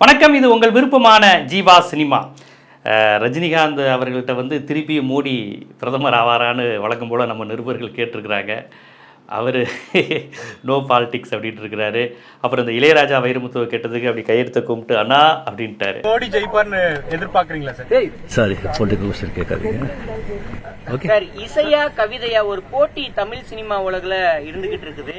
வணக்கம் இது உங்கள் விருப்பமான ஜீவா சினிமா. ரஜினிகாந்த் அவர்கள்ட்ட வந்து திருப்பி மோடி பிரதமர் ஆவாரான்னு வழக்கம் போல் நம்ம நிருபர்கள் கேட்டிருக்கிறாங்க. அவர் நோ பாலிடிக்ஸ் அப்படின்ட்டு இருக்கிறாரு. அப்புறம் இந்த இளையராஜா வைரமுத்துவை கேட்டதுக்கு அப்படி கையெழுத்த கும்பிட்டு அண்ணா அப்படின்ட்டாரு. மோடி ஜெயிப்பார்னு எதிர்பார்க்கறீங்களா சார்? சாரி பொலிட்டிக்கல் கொஸ்டின் கேட்காதீங்க. ஓகே சார் இசையா கவிதையா ஒரு போட்டி தமிழ் சினிமா உலகுல இருந்துகிட்டு இருக்குது.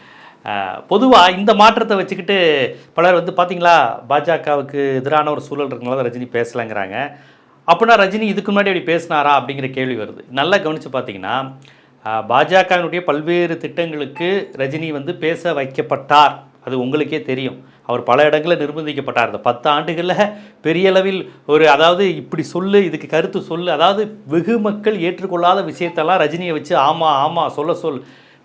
பொதுவாக இந்த மாற்றத்தை வச்சுக்கிட்டு பலர் வந்து பார்த்தீங்களா பாஜகவுக்கு எதிரான ஒரு சூழல் இருக்கனால ரஜினி பேசலைங்கிறாங்க. அப்படின்னா ரஜினி இதுக்கு முன்னாடி அப்படி பேசினாரா அப்படிங்கிற கேள்வி வருது. நல்லா கவனித்து பார்த்தீங்கன்னா பாஜகவினுடைய பல்வேறு திட்டங்களுக்கு ரஜினி வந்து பேச வைக்கப்பட்டார். அது உங்களுக்கே தெரியும். அவர் பல இடங்களில் நிர்பந்திக்கப்பட்டார். இந்த பத்து ஆண்டுகளில் பெரிய அளவில் ஒரு அதாவது இப்படி சொல்லு இதுக்கு கருத்து சொல்லு அதாவது வெகு மக்கள் ஏற்றுக்கொள்ளாத விஷயத்தெல்லாம் ரஜினியை வச்சு ஆமாம் ஆமாம் சொல்ல சொல்.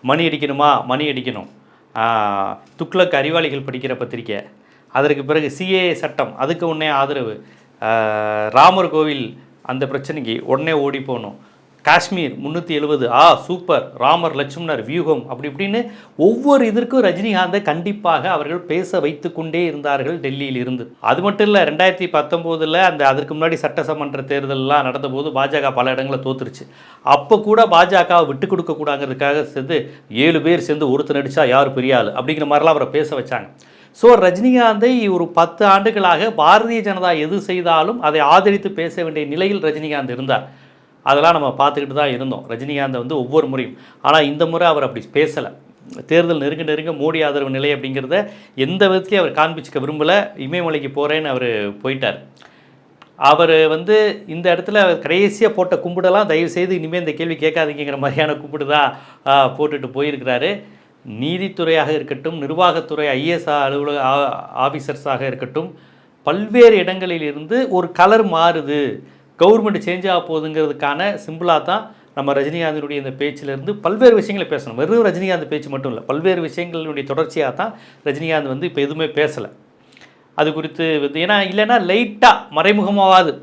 மணி அடிக்கணுமா? மணி அடிக்கணும். துக்ளக் அறிவாளிகள் படிக்கிற பத்திரிக்கை. அதற்கு பிறகு சிஏ சட்டம் அதுக்கு உடனே ஆதரவு. ராமர் கோவில் அந்த பிரச்சனைக்கு உடனே ஓடி போகணும். காஷ்மீர் முந்நூற்றி எழுபது ஆ சூப்பர். ராமர் லட்சுமணர் வியூகம். அப்படி இப்படின்னு ஒவ்வொரு இதற்கும் ரஜினிகாந்தை கண்டிப்பாக அவர்கள் பேச வைத்து கொண்டே இருந்தார்கள் டெல்லியில் இருந்து அது மட்டும் இல்லை ரெண்டாயிரத்தி பத்தொம்போதில் அந்த அதற்கு முன்னாடி சட்டசமன்ற தேர்தலெல்லாம் நடந்தபோது பாஜக பல இடங்களில் தோத்துருச்சு. அப்போ கூட பாஜகவை விட்டு கொடுக்கக்கூடாங்கிறதுக்காக சேர்ந்து ஏழு பேர் சேர்ந்து ஒருத்தர் நடிச்சா யார் பெரிய ஆள்? அப்படிங்கிற மாதிரிலாம் அவரை பேச வச்சாங்க. ஸோ ரஜினிகாந்தை ஒரு பத்து ஆண்டுகளாக பாரதிய ஜனதா எது செய்தாலும் அதை ஆதரித்து பேச வேண்டிய நிலையில் ரஜினிகாந்த் இருந்தார். அதெல்லாம் நம்ம பார்த்துக்கிட்டு தான் இருந்தோம். ரஜினிகாந்த் வந்து ஒவ்வொரு முறையும். ஆனால் இந்த முறை அவர் அப்படி பேசலை. தேர்தல் நெருங்க நெருங்க மோடி ஆதரவு நிலை அப்படிங்கிறத எந்த விதத்துலையும் அவர் காண்பிச்சுக்க விரும்பலை. இமயமலைக்கு போகிறேன்னு அவர் போயிட்டார். அவர் வந்து இந்த இடத்துல கடைசியாக போட்ட கும்பிடெல்லாம் தயவு செய்து இனிமேல் இந்த கேள்வி கேட்காதீங்கிற மாதிரியான கும்பிடு தான் போட்டுட்டு போயிருக்கிறாரு. நீதித்துறையாக இருக்கட்டும் நிர்வாகத்துறை ஐஎஸ் அலுவலக ஆஃபீஸர்ஸாக இருக்கட்டும் பல்வேறு இடங்களில் இருந்து ஒரு கலர் மாறுது. கவர்மெண்ட் சேஞ்ச் ஆக போகுதுங்கிறதுக்கான சிம்பிளாக தான் நம்ம ரஜினிகாந்தினுடைய இந்த பேச்சிலிருந்து பல்வேறு விஷயங்களை பேசணும். வெறும் ரஜினிகாந்த் பேச்சு மட்டும் இல்லை பல்வேறு விஷயங்களுடைய தொடர்ச்சியாக தான் ரஜினிகாந்த் வந்து இப்போ எதுவுமே பேசலை. அது குறித்து ஏன்னா இல்லைன்னா லைட்டாக மறைமுகமாகாது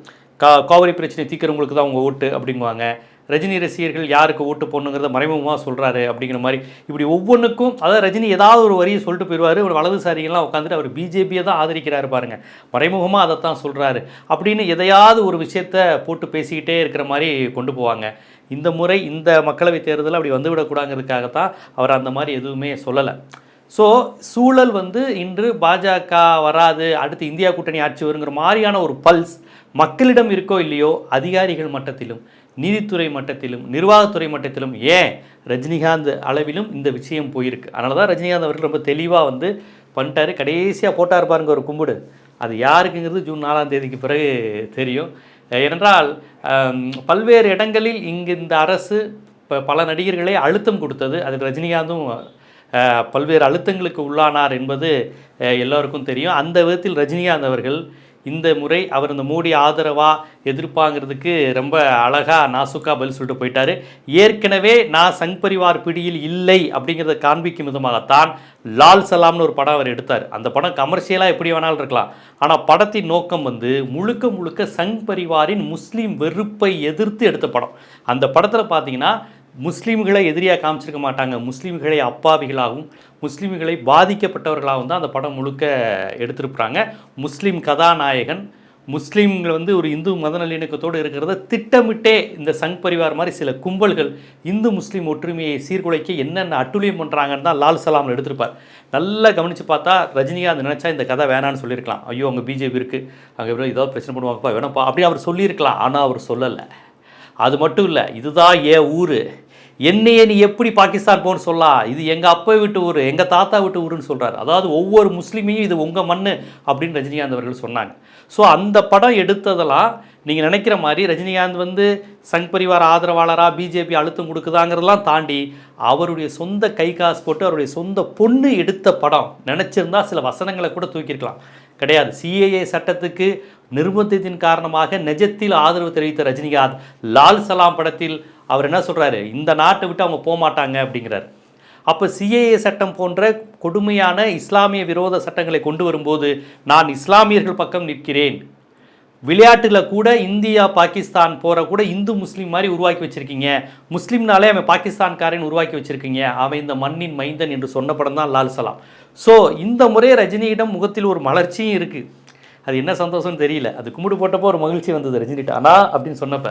கா காவிரி பிரச்சனை தீக்கிறவங்களுக்கு தான் அவங்க ஓட்டு அப்படிங்குவாங்க. ரஜினி ரசிகர்கள் யாருக்கு ஓட்டு போடணுங்கிறத மறைமுகமாக சொல்கிறாரு அப்படிங்கிற மாதிரி. இப்படி ஒவ்வொன்றுக்கும் அதாவது ரஜினி ஏதாவது ஒரு வரியை சொல்லிட்டு போயிடுவார் ஒரு வலதுசாரிகள்லாம் உட்காந்துட்டு அவர் பிஜேபியை தான் ஆதரிக்கிறாரு பாருங்கள் மறைமுகமாக அதைத்தான் சொல்கிறாரு அப்படின்னு எதையாவது ஒரு விஷயத்த போட்டு பேசிக்கிட்டே இருக்கிற மாதிரி கொண்டு போவாங்க. இந்த முறை இந்த மக்களவைத் தேர்தலில் அப்படி வந்துவிடக்கூடாங்கிறதுக்காகத்தான் அவர் அந்த மாதிரி எதுவுமே சொல்லலை. ஸோ சூழல் வந்து இன்று பாஜக வராது அடுத்து இந்தியா கூட்டணி ஆட்சி வருங்கிற மாதிரியான ஒரு பல்ஸ் மக்களிடம் இருக்கோ இல்லையோ அதிகாரிகள் மட்டத்திலும் நீதித்துறை மட்டத்திலும் நிர்வாகத்துறை மட்டத்திலும் ஏன் ரஜினிகாந்த் அளவிலும் இந்த விஷயம் போயிருக்கு? அதனால தான் ரஜினிகாந்த் அவர்கள் ரொம்ப தெளிவாக வந்து பண்ணிட்டாரு. கடைசியாக போட்டார் பாருங்க ஒரு கும்பிடு. அது யாருக்குங்கிறது ஜூன் நாலாம் தேதிக்கு பிறகு தெரியும். ஏனென்றால் பல்வேறு இடங்களில் இங்கு இந்த அரசு ப- பல நடிகர்களை அழுத்தம் கொடுத்தது. அதில் ரஜினிகாந்தும் பல்வேறு அழுத்தங்களுக்கு உள்ளானார் என்பது எல்லோருக்கும் தெரியும். அந்த விதத்தில் ரஜினிகாந்த் அவர்கள் இந்த முறை அவர் இந்த மோடி ஆதரவாக எதிர்ப்பாங்கிறதுக்கு ரொம்ப அழகா நாசுக்கா பதில் சொல்லிட்டு போயிட்டாரு. ஏற்கனவே நான் சங் பரிவார் பிடியில் இல்லை அப்படிங்கிறத காண்பிக்கும் விதமாகத்தான் லால் சலாம்னு ஒரு படம் அவர் எடுத்தார். அந்த படம் கமர்ஷியலாக எப்படி வேணாலும் இருக்கலாம். ஆனால் படத்தின் நோக்கம் வந்து முழுக்க முழுக்க சங் பரிவாரின் முஸ்லீம் வெறுப்பை எதிர்த்து எடுத்த படம். அந்த படத்தில் பார்த்தீங்கன்னா முஸ்லீம்களை எதிரியாக காமிச்சிருக்க மாட்டாங்க. முஸ்லீம்களை அப்பாவிகளாகவும் முஸ்லீம்களை பாதிக்கப்பட்டவர்களாகவும் தான் அந்த படம் முழுக்க எடுத்திருப்பாங்க முஸ்லீம் கதாநாயகன் முஸ்லீம்கள் வந்து ஒரு இந்து மத நல்லிணக்கத்தோடு இருக்கிறத திட்டமிட்டே இந்த சங் பரிவார் மாதிரி சில கும்பல்கள் இந்து முஸ்லீம் ஒற்றுமையை சீர்குலைக்க என்னென்ன அட்டுழியம் பண்ணுறாங்கன்னு தான் லால் சலாமில் எடுத்திருப்பார். நல்லா கவனித்து பார்த்தா ரஜினிகாந்த் நினச்சா இந்த கதை வேணான்னு சொல்லியிருக்கலாம். ஐயோ அங்கே பிஜேபி இருக்குது அங்கே ஏதாவது பிரச்சனை பண்ணுவாங்கப்பா வேணாம்ப்பா அப்படி அவர் சொல்லியிருக்கலாம். ஆனால் அவர் சொல்லலை. அது மட்டும் இல்லை இதுதான் ஏன் ஊர்? என்னையே நீ எப்படி பாகிஸ்தான் போன்னு சொல்லா? இது எங்கள் அப்பா விட்டு ஊர் எங்கள் தாத்தா விட்டு ஊருன்னு சொல்கிறார் அதாவது ஒவ்வொரு முஸ்லீமையும் இது உங்கள் மண் அப்படின்னு ரஜினிகாந்த் அவர்கள் சொன்னாங்க. ஸோ அந்த படம் எடுத்ததெல்லாம் நீங்கள் நினைக்கிற மாதிரி ரஜினிகாந்த் வந்து சங் பரிவார ஆதரவாளராக பிஜேபி அழுத்தம் கொடுக்குதாங்கிறதெல்லாம் தாண்டி அவருடைய சொந்த கை காசு போட்டு அவருடைய சொந்த பொண்ணு எடுத்த படம். நினச்சிருந்தா சில வசனங்களை கூட தூக்கியிருக்கலாம். கிடையாது. சிஏஏ சட்டத்துக்கு நிர்பந்தத்தின் காரணமாக நிஜத்தில் ஆதரவு தெரிவித்த ரஜினிகாந்த் லால் சலாம் படத்தில் அவர் என்ன சொல்கிறாரு இந்த நாட்டை விட்டு அவங்க போக மாட்டாங்க அப்படிங்கிறார். அப்போ சிஏஏ சட்டம் போன்ற கொடுமையான இஸ்லாமிய விரோத சட்டங்களை கொண்டு வரும்போது நான் இஸ்லாமியர்கள் பக்கம் நிற்கிறேன். விளையாட்டில் கூட இந்தியா பாகிஸ்தான் போகிற கூட இந்து முஸ்லீம் மாதிரி உருவாக்கி வச்சுருக்கீங்க. முஸ்லீம்னாலே அவன் பாகிஸ்தான்காரன் உருவாக்கி வச்சுருக்கீங்க. அவன் இந்த மண்ணின் மைந்தன் என்று சொன்ன படம் தான் லால் சலாம். ஸோ இந்த முறை ரஜினியிடம் முகத்தில் ஒரு மலர்ச்சியும் இருக்குது அது என்ன சந்தோஷம்னு தெரியல. அது கும்பிடு போட்டப்போ ஒரு மகிழ்ச்சி வந்தது ரஜினிட்டு. ஆனால் அப்படின்னு சொன்னப்ப.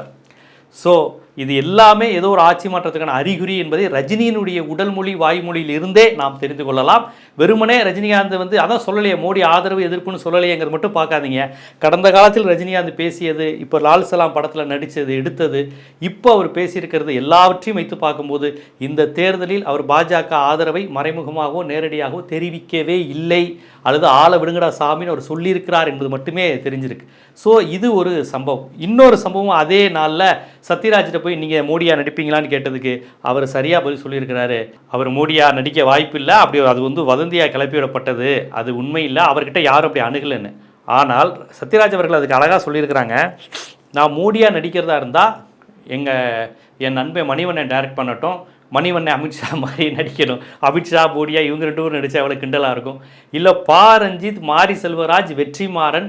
ஸோ இது எல்லாமே ஏதோ ஒரு ஆட்சி மாற்றத்துக்கான அறிகுறி என்பதை ரஜினியினுடைய உடல் மொழி வாய்மொழியில் இருந்தே நாம் தெரிந்து கொள்ளலாம். வெறுமனே ரஜினிகாந்த் வந்து அதான் சொல்லலையே மோடி ஆதரவு எதிர்ப்புன்னு சொல்லலையேங்கிறது மட்டும் பார்க்காதீங்க. கடந்த காலத்தில் ரஜினிகாந்த் பேசியது இப்போ லால் சலாம் படத்தில் நடித்தது எடுத்தது இப்போ அவர் பேசியிருக்கிறது எல்லாவற்றையும் வைத்து பார்க்கும்போது இந்த தேர்தலில் அவர் பாஜக ஆதரவை மறைமுகமாகவோ நேரடியாகவோ தெரிவிக்கவே இல்லை. அல்லது ஆள விடுங்கடா சாமின்னு அவர் சொல்லியிருக்கிறார் என்பது மட்டுமே தெரிஞ்சிருக்கு. ஸோ இது ஒரு சம்பவம். இன்னொரு சம்பவம் அதே நாளில் சத்யராஜ்கிட்ட போய் நீங்கள் மோடியா நடிப்பீங்களான்னு கேட்டதுக்கு அவர் சரியாக பதில் சொல்லியிருக்கிறாரு. அவர் மோடியா நடிக்க வாய்ப்பில்லை அப்படி அது வந்து வதந்தியாக கிளப்பிவிடப்பட்டது அது உண்மை இல்லை அவர்கிட்ட யாரும் அப்படி அணுகலைன்னு. ஆனால் சத்யராஜ் அவர்கள் அதுக்கு அழகாக சொல்லியிருக்கிறாங்க. நான் மோடியா நடிக்கிறதா இருந்தால் எங்கள் என் நண்பன் மணிவண்ணை டைரக்ட் பண்ணட்டும். மணிவண்ணன் அமித்ஷா மாதிரி நடிக்கணும். அமித்ஷா மோடியா இவங்க ரெண்டு பேரும் நடித்தா அவ்வளோ கிண்டலாக இருக்கும். இல்லை பா. ரஞ்சித் மாரி செல்வராஜ் வெற்றிமாறன்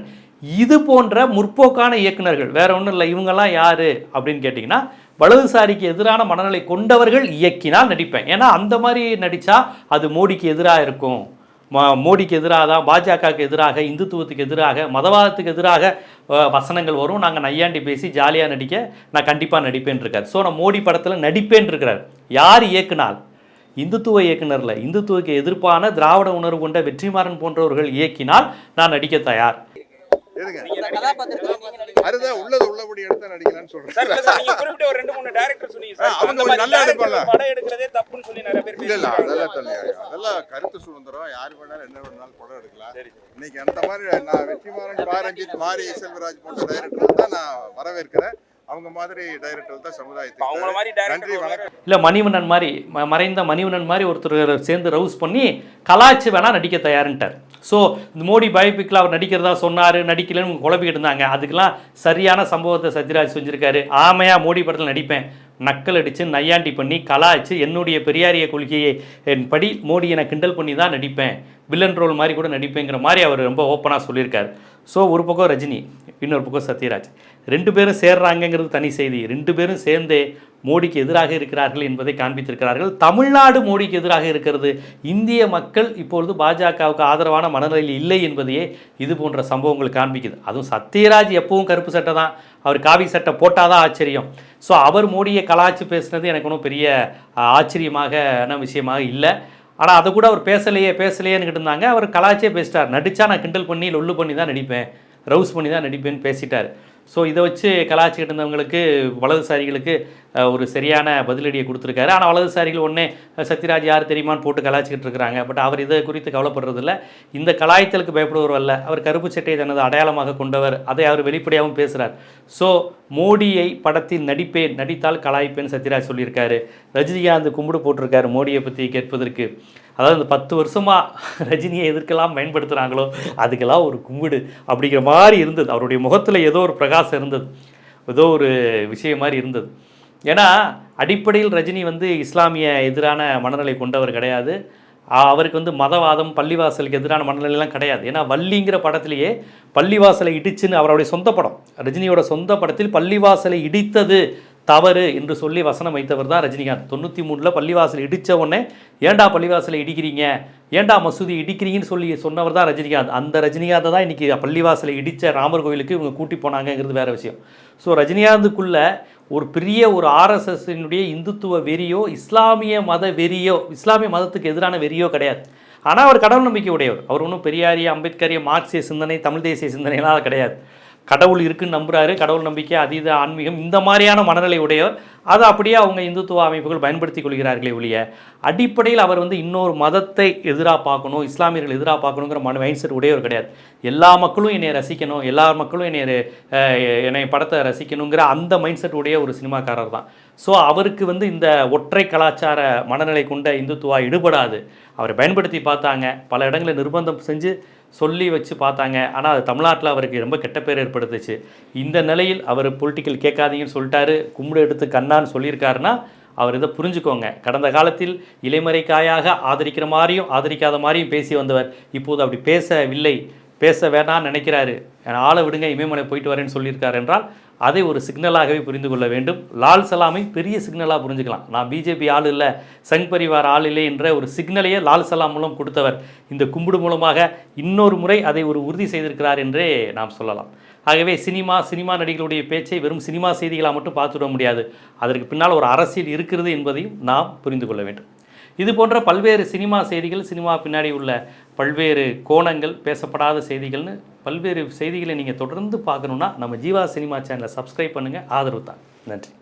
இது போன்ற முற்போக்கான இயக்குனர்கள் வேற ஒன்றும் இல்லை இவங்கெல்லாம் யார் அப்படின்னு கேட்டிங்கன்னா வலதுசாரிக்கு எதிரான மனநிலை கொண்டவர்கள் இயக்கினால் நடிப்பேன். ஏன்னா அந்த மாதிரி நடித்தா அது மோடிக்கு எதிராக இருக்கும். ம- மோடிக்கு எதிராக தான் பாஜகவுக்கு எதிராக இந்துத்துவத்துக்கு எதிராக மதவாதத்துக்கு எதிராக வசனங்கள் வரும். நாங்கள் நையாண்டி பேசி ஜாலியாக நடிக்க நான் கண்டிப்பாக நடிப்பேன் இருக்கார் ஸோ நான் மோடி படத்தில் நடிப்பேன் இருக்கிறார் யார் இயக்குனால்? இந்துத்துவ இயக்குனரில். இந்துத்துவக்கு எதிர்ப்பான திராவிட உணர்வு கொண்ட வெற்றிமாறன் போன்றவர்கள் இயக்கினால் நான் நடிக்க தயார். அதுதான் உள்ளது உள்ளபடி எடுத்தா நடிக்கலாம்னு சொல்றேன். நீங்க குறிப்பிட்ட ஒரு ரெண்டு மூணு டைரக்டர் சொன்னீங்க சார். அவங்க நல்லா எடுப்பாங்க. படம் எடுக்கிறதே தப்புன்னு சொல்லி நிறைய பேர் இல்ல இல்ல. அதெல்லாம் அதெல்லாம் கருத்து சுதந்திரம் யார் வேணாலும் என்ன வேணாலும் படம் எடுக்கலாம். இன்னைக்கு அந்த மாதிரி நான் வெற்றிமாறன் பாரஞ்சித் மாரி செல்வராஜ் போன்ற டைரக்டர் தான் நான் வரவேற்கிறேன். அவங்க மாதிரி டைரக்டர் தான் இப்ப அவங்கள மாதிரி நன்றி டைரக்டர் வணக்கம். இல்லை மணிவண்ணன் மாதிரி மறைந்த மணிவண்ணன் மாதிரி ஒருத்தர் சேர்ந்து ரவுஸ் பண்ணி கலாச்சி வேணா நடிக்க தயாருன்ட்டார். ஸோ இந்த மோடி பயோபிக்கில் அவர் நடிக்கிறதா சொன்னார் நடிக்கலன்னு குழப்பிக்கிட்டு இருந்தாங்க. அதுக்கெல்லாம் சரியான சம்பவத்தை சத்யராஜ் செஞ்சுருக்காரு. ஆமையா மோடி படத்தில் நடிப்பேன். நக்கல் அடித்து நையாண்டி பண்ணி கலாய்ச்சி என்னுடைய பெரியாரிய கொள்கையை என் படி மோடியை நான் கிண்டல் பண்ணி தான் நடிப்பேன். வில்லன் ரோல் மாதிரி கூட நடிப்பேங்கிற மாதிரி அவர் ரொம்ப ஓப்பனாக சொல்லியிருக்காரு. ஸோ ஒரு பக்கம் ரஜினி இன்னொரு பக்கம் சத்யராஜ். ரெண்டு பேரும் சேர்றாங்கங்கிறது தனி செய்தி. ரெண்டு பேரும் சேர்ந்தே மோடிக்கு எதிராக இருக்கிறார்கள் என்பதை காண்பித்திருக்கிறார்கள். தமிழ்நாடு மோடிக்கு எதிராக இருக்கிறது. இந்திய மக்கள் இப்பொழுது பாஜகவுக்கு ஆதரவான மனநிலையில் இல்லை என்பதையே இது போன்ற சம்பவங்கள் காண்பிக்குது. அதுவும் சத்யராஜ் எப்பவும் கருப்பு சட்டை தான். அவர் காவி சட்டை போட்டால் தான் ஆச்சரியம். ஸோ அவர் மோடியை கலாய்ச்சி பேசுனது எனக்கு ஒன்றும் பெரிய ஆச்சரியமாக ஆச்சரியமான விஷயமாக இல்லை. ஆனால் அதை கூட அவர் பேசலையே பேசலையேன்னு இருந்தாங்க. அவர் கலாச்சே பேசிட்டார். நடித்தா நான் கிண்டல் பண்ணி லொல்லு பண்ணி தான் நடிப்பேன். ரவுஸ் பண்ணி தான் நடிப்பேன்னு பேசிட்டார். ஸோ இதை வச்சு கலாச்சிக்கிட்டு இருந்தவங்களுக்கு வலதுசாரிகளுக்கு ஒரு சரியான பதிலடியை கொடுத்துருக்காரு. ஆனால் வலதுசாரிகள் ஒன்றே சத்யராஜ் யார் தெரியுமான்னு போட்டு கலாச்சிக்கிட்டு இருக்கிறாங்க. பட் அவர் இதை குறித்து கவலைப்படுறதில்ல. இந்த கலாய்த்தலுக்கு பயப்படுவர் அல்ல. அவர் கருப்பு சட்டையை தனது அடையாளமாக கொண்டவர். அதை அவர் வெளிப்படையாகவும் பேசுகிறார் ஸோ மோடியை படத்தில் நடிப்பேன் நடித்தால் கலாய்ப்பேன் சத்யராஜ் சொல்லியிருக்காரு. ரஜினிகாந்த் கும்பிடு போட்டிருக்காரு மோடியை பற்றி கேட்பதற்கு. அதாவது இந்த பத்து வருஷமாக ரஜினியை எதற்கெல்லாம் பயன்படுத்துகிறாங்களோ அதுக்கெல்லாம் ஒரு கும்பிடு அப்படிங்கிற மாதிரி இருந்தது. அவருடைய முகத்தில் ஏதோ ஒரு பிரகாசம் இருந்தது. ஏதோ ஒரு விஷயம் மாதிரி இருந்தது. ஏன்னா அடிப்படையில் ரஜினி வந்து இஸ்லாமிய எதிரான மனநிலை கொண்டவர் கிடையாது. அவருக்கு வந்து மதவாதம் பள்ளிவாசலுக்கு எதிரான மனநிலையெல்லாம் கிடையாது. ஏன்னா வள்ளிங்கிற படத்திலேயே பள்ளிவாசலை இடிச்சுன்னு அவருடைய சொந்த படம் ரஜினியோட சொந்த படத்தில் பள்ளிவாசலை இடித்தது தவறு என்று சொல்லி வசனம் வைத்தவர் தான் ரஜினிகாந்த். தொண்ணூற்றி மூணில் பள்ளிவாசல் இடித்த உடனே ஏன்டா பள்ளிவாசலை இடிக்கிறீங்க? ஏன்டா மசூதி இடிக்கிறீங்கன்னு சொல்லி சொன்னவர் தான் ரஜினிகாந்த். அந்த ரஜினிகாந்தை தான் இன்றைக்கி பள்ளிவாசலை இடித்த ராமர் கோயிலுக்கு இவங்க கூட்டி போனாங்கங்கிறது வேறு விஷயம். ஸோ ரஜினிகாந்துக்குள்ளே ஒரு பெரிய ஒரு ஆர்எஸ்எஸ்னுடைய இந்துத்துவ வெறியோ இஸ்லாமிய மத வெறியோ இஸ்லாமிய மதத்துக்கு எதிரான வெறியோ கிடையாது. ஆனால் அவர் கடவுள் நம்பிக்கை உடையவர். அவர் ஒன்றும் பெரியாரிய அம்பேத்கரிய மார்க்சிய சிந்தனை தமிழ் தேசிய சிந்தனைலாம் கிடையாது. கடவுள் இருக்குன்னு நம்புறாரு. கடவுள் நம்பிக்கை அதீத ஆன்மீகம் இந்த மாதிரியான மனநிலை உடையவர். அதை அப்படியே அவங்க இந்துத்துவ அமைப்புகள் பயன்படுத்தி கொள்கிறார்களே ஒழிய அடிப்படையில் அவர் வந்து இன்னொரு மதத்தை எதிராக பார்க்கணும் இஸ்லாமியர்கள் எதிராக பார்க்கணுங்கிற மன மைண்ட் செட் உடையவர் கிடையாது. எல்லா மக்களும் என்னை ரசிக்கணும் எல்லா மக்களும் என்னை என்னை படத்தை ரசிக்கணுங்கிற அந்த மைண்ட் செட் உடைய ஒரு சினிமாக்காரர் தான். ஸோ அவருக்கு வந்து இந்த ஒற்றை கலாச்சார மனநிலை கொண்ட இந்துத்துவா ஈடுபடாது. அவரை பயன்படுத்தி பார்த்தாங்க. பல இடங்களில் நிர்பந்தம் செஞ்சு சொல்லி வச்சு பார்த்தாங்க. ஆனால் அது தமிழ்நாட்டில் அவருக்கு ரொம்ப கெட்ட பேர் ஏற்படுத்துச்சு. இந்த நிலையில் அவர் பொலிட்டிக்கல் கேட்காதீங்கன்னு சொல்லிட்டாரு. கும்பிடு எடுத்து கண்ணான்னு சொல்லியிருக்காருன்னா அவர் இதை புரிஞ்சுக்கோங்க. கடந்த காலத்தில் இலைமறை காயாக ஆதரிக்கிற மாதிரியும் ஆதரிக்காத மாதிரியும் பேசி வந்தவர். இப்போது அப்படி பேசவில்லை. பேச வேண்டாம்னு நினைக்கிறாரு. ஆளை விடுங்க இமயமலை போயிட்டு வரேன்னு சொல்லியிருக்காரு என்றால் அதை ஒரு சிக்னலாகவே புரிந்து கொள்ள வேண்டும். லால் சலாமை பெரிய சிக்னலாக புரிஞ்சுக்கலாம். நான் பிஜேபி ஆள் இல்லை சங் பரிவார் ஆள் இல்லை என்ற ஒரு சிக்னலையே லால் சலாம் மூலம் கொடுத்தவர். இந்த கும்பிடு மூலமாக இன்னொரு முறை அதை ஒரு உறுதி செய்திருக்கிறார் என்றே நாம் சொல்லலாம். ஆகவே சினிமா சினிமா நடிகளுடைய பேச்சை வெறும் சினிமா செய்திகளாக மட்டும் பார்த்துவிட முடியாது. அதற்கு பின்னால் ஒரு அரசியல் இருக்கிறது என்பதையும் நாம் புரிந்து கொள்ள வேண்டும். இது போன்ற பல்வேறு சினிமா செய்திகள் சினிமா பின்னாடி உள்ள பல்வேறு கோணங்கள் பேசப்படாத செய்திகள்னு பல்வேறு செய்திகளை நீங்கள் தொடர்ந்து பார்க்கணுன்னா நம்ம ஜீவா சினிமா சேனலை சப்ஸ்கிரைப் பண்ணுங்கள் ஆதரவு தான். நன்றி.